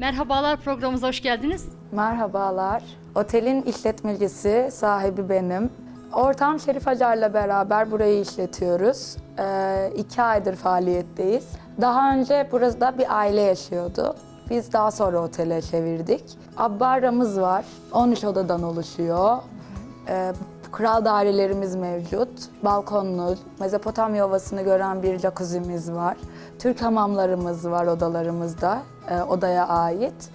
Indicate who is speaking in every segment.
Speaker 1: Merhabalar programımıza hoş geldiniz.
Speaker 2: Merhabalar. Otelin işletmecisi, sahibi benim. Ortağım Şerif Acar'la beraber burayı işletiyoruz. Ee, iki aydır faaliyetteyiz. Daha önce burada bir aile yaşıyordu. Biz daha sonra otele çevirdik. Abbarramız var. 13 odadan oluşuyor. Ee, kral dairelerimiz mevcut. Balkonlu, Mezopotamya Ovası'nı gören bir jacuzzi'miz var. Türk hamamlarımız var odalarımızda, e, odaya ait.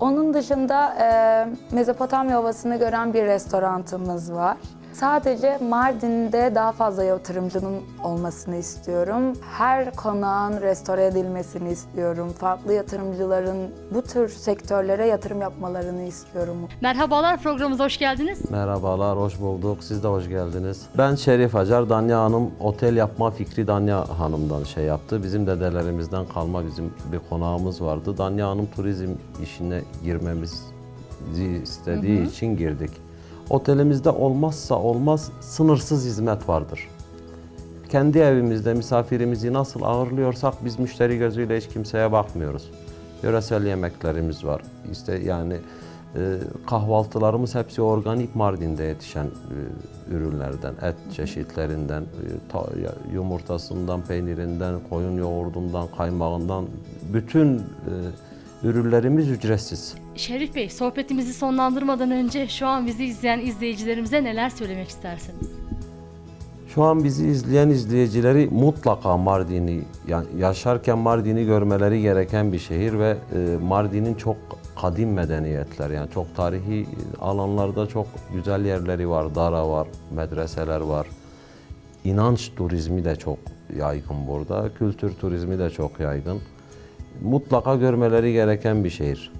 Speaker 2: Onun dışında e, Mezopotamya Ovası'nı gören bir restorantımız var. Sadece Mardin'de daha fazla yatırımcının olmasını istiyorum. Her konağın restore edilmesini istiyorum. Farklı yatırımcıların bu tür sektörlere yatırım yapmalarını istiyorum.
Speaker 1: Merhabalar programımıza hoş geldiniz.
Speaker 3: Merhabalar, hoş bulduk. Siz de hoş geldiniz. Ben Şerif Acar, Danya Hanım otel yapma fikri Danya Hanım'dan şey yaptı. Bizim dedelerimizden kalma bizim bir konağımız vardı. Danya Hanım turizm işine girmemizi istediği için girdik. Otelimizde olmazsa olmaz sınırsız hizmet vardır. Kendi evimizde misafirimizi nasıl ağırlıyorsak biz müşteri gözüyle hiç kimseye bakmıyoruz. Yöresel yemeklerimiz var. İşte yani e, kahvaltılarımız hepsi organik Mardin'de yetişen e, ürünlerden, et çeşitlerinden, e, ta- yumurtasından, peynirinden, koyun yoğurdundan, kaymağından bütün e, ürünlerimiz ücretsiz.
Speaker 1: Şerif Bey, sohbetimizi sonlandırmadan önce şu an bizi izleyen izleyicilerimize neler söylemek istersiniz?
Speaker 3: Şu an bizi izleyen izleyicileri mutlaka Mardin'i ya- yaşarken Mardin'i görmeleri gereken bir şehir ve e, Mardin'in çok kadim medeniyetler yani çok tarihi alanlarda çok güzel yerleri var. Dara var, medreseler var. İnanç turizmi de çok yaygın burada. Kültür turizmi de çok yaygın. Mutlaka görmeleri gereken bir şehir.